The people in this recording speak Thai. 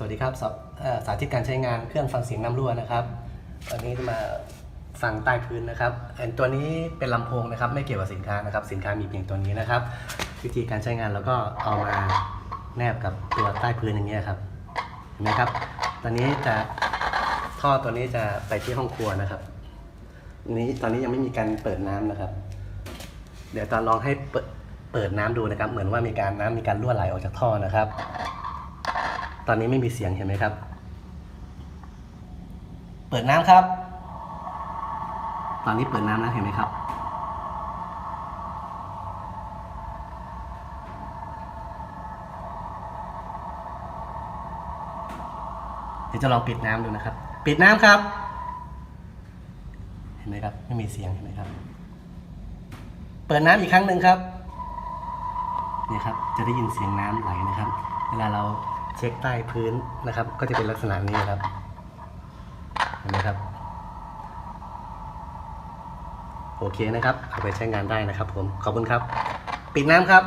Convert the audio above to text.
สวัสดีครับสสาธิตการใช้งานเครื่องฟังเสียงน้ำรั่วนะครับวันนี้จะมาฟังใต้พื้นนะครับตัวนี้เป็นลำโพงนะครับ ไม่เกี่ยวกับสินค้านะครับ สินค้ามีเพียงตัวนี้นะครับ วิธีการใช้งานเราก็เอามาแนบกับตัวใต้พื้นอย่างเงี้ครับเห็นไหมครับ ตอนนี้จะท่อตัวนี้จะไปที่ห้องครัวนะครับ นี้ตอนนี้ยังไม่มีการเปิดน้ำนะครับ เดี๋ยวตอนลองให้เปิดเปิดน้ำดูนะครับ เหมือนว่ามีการน้ำมีการรั่วไหลออกจากท่อนะครับ ตอนนี้ไม่มีเสียงเห็นไหมครับ เปิดน้ำครับ ตอนนี้เปิดน้ำแล้วเห็นไหมครับ เดี๋ยวจะลองปิดน้ำดูนะครับ ปิดน้ำครับ เห็นไหมครับ ไม่มีเสียงเห็นไหมครับ เปิดน้ำอีกครั้งหนึ่งครับเนี่ยครับ จะได้ยินเสียงน้ำไหลนะครับ เวลาเรา เช็คใต้พื้นนะครับ ก็จะเป็นลักษณะนี้ครับเห็นไหมครับ โอเคนะครับเอาไปใช้งานได้นะครับผมขอบคุณครับ ปิดน้ำครับ